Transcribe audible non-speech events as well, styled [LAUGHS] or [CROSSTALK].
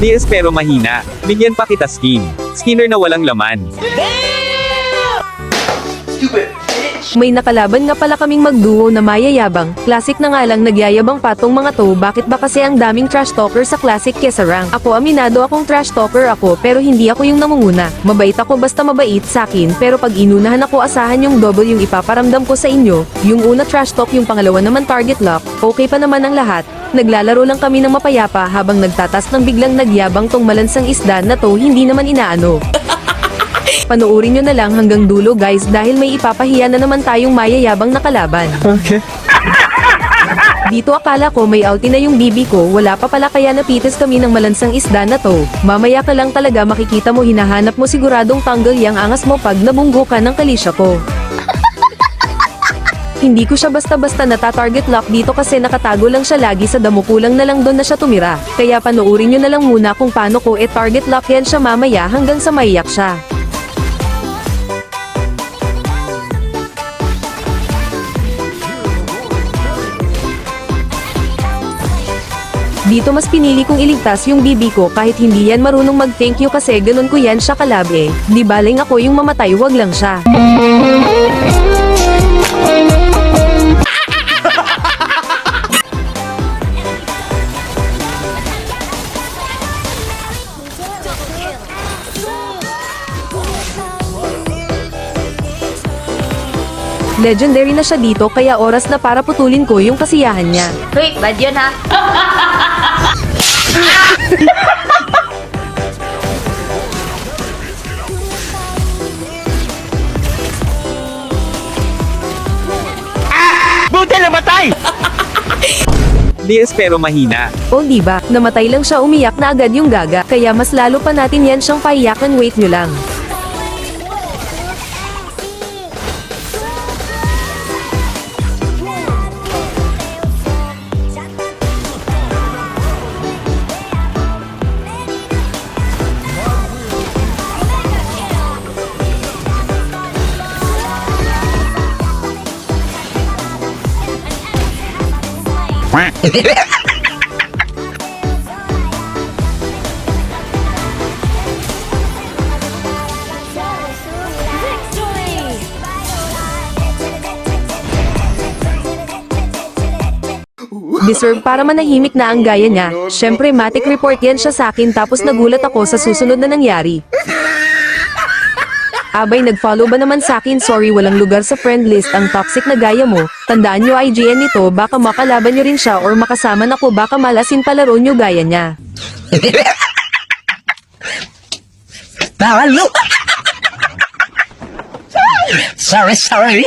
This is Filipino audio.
Di espero mahina. Bigyan pa kita skin. Skinner na walang laman. May nakalaban nga pala kaming magduo na mayayabang. Classic na nga lang nagyayabang pa tong mga to bakit ba kasi ang daming trash talker sa classic kesa rank. Ako aminado akong trash talker ako pero hindi ako yung namunguna. Mabait ako basta mabait sa akin pero pag inunahan ako asahan yung double yung ipaparamdam ko sa inyo. Yung una trash talk yung pangalawa naman target lock. Okay pa naman ang lahat. Naglalaro lang kami ng mapayapa habang nagtatas ng biglang nagyabang tong malansang isda na to hindi naman inaano. Panoorin nyo na lang hanggang dulo guys dahil may ipapahiya na naman tayong mayayabang na kalaban. Okay. Dito akala ko may ulti na yung bibi ko, wala pa pala kaya napitis kami ng malansang isda na to. Mamaya ka lang talaga makikita mo hinahanap mo siguradong tanggal yang angas mo pag nabunggo ka ng kalisya ko. Hindi ko siya basta-basta nata-target lock dito kasi nakatago lang siya lagi sa damo kulang na lang doon na siya tumira. Kaya panoorin nyo na lang muna kung paano ko e-target lock yan siya mamaya hanggang sa maiyak siya. Dito mas pinili kong iligtas yung bibi ko kahit hindi yan marunong mag thank you kasi ganun ko yan siya kalab eh. Di baling ako yung mamatay wag lang siya. Legendary na siya dito kaya oras na para putulin ko yung kasiyahan niya. Uy, bad yun ha. [LAUGHS] Di espero mahina. O di ba, namatay lang siya umiyak na agad yung gaga, kaya mas lalo pa natin yan siyang paiyakan wait nyo lang. [LAUGHS] Deserve para manahimik na ang gaya niya. Syempre matic report yan siya sa akin tapos nagulat ako sa susunod na nangyari. Abay nag-follow ba naman sa akin sorry walang lugar sa friend list ang toxic na gaya mo. Tandaan nyo IGN nito baka makalaban nyo rin siya or makasama na ko baka malasin palaro nyo gaya niya. Bawal mo! sorry, sorry.